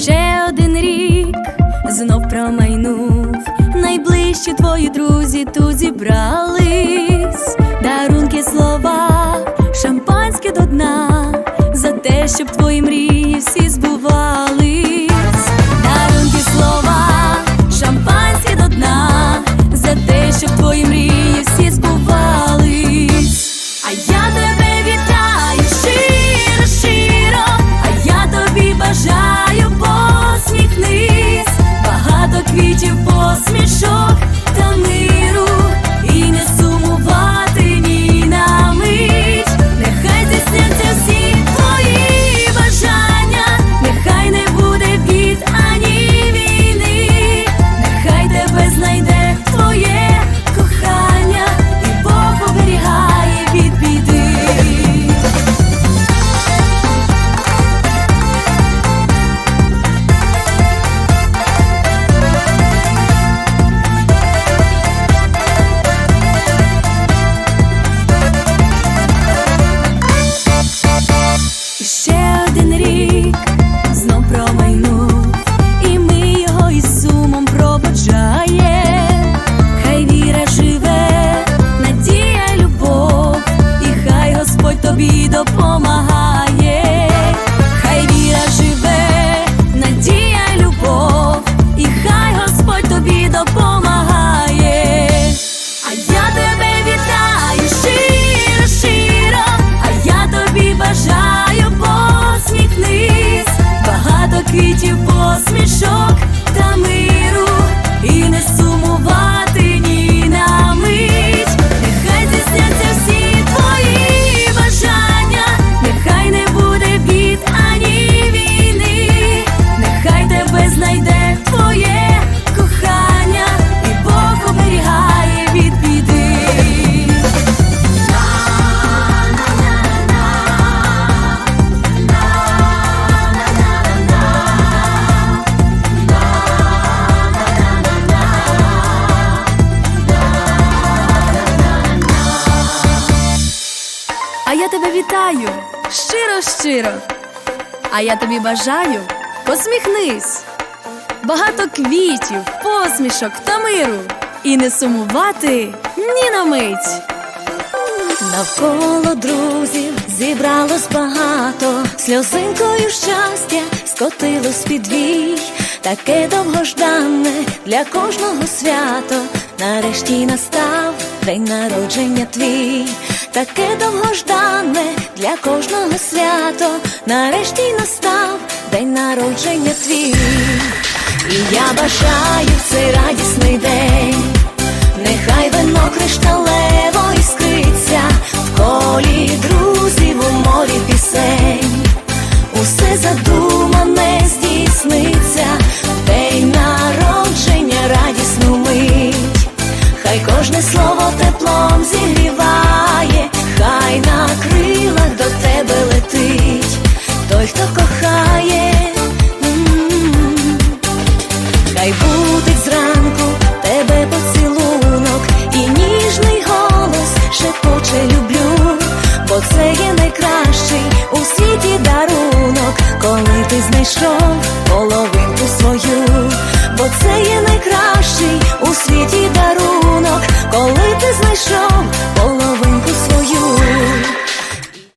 ще один рік. Знов промайнув, найближчі твої друзі тут зібрались, дарунки слова, шампанське до дна. За те, щоб твої мрії. Квітів, посмішок тобі допомагає. Я тебе вітаю щиро, щиро. А я тобі бажаю посміхнись. Багато квітів, посмішок та миру. І не сумувати ні на мить. Навколо друзів зібралось багато, сльозинкою щастя скотилось під вій, таке довгожданне для кожного свято. Нарешті настав день народження твій, таке довгожданне для кожного свято. Нарешті настав день народження твій, і я бажаю цей радісний день. Нехай вино кришталево іскриться в колі друзів у морі пісень. Усе задумане здійсниться, день народження радісну мить. Хай кожне слово це є найкращий у світі дарунок, коли ти знайшов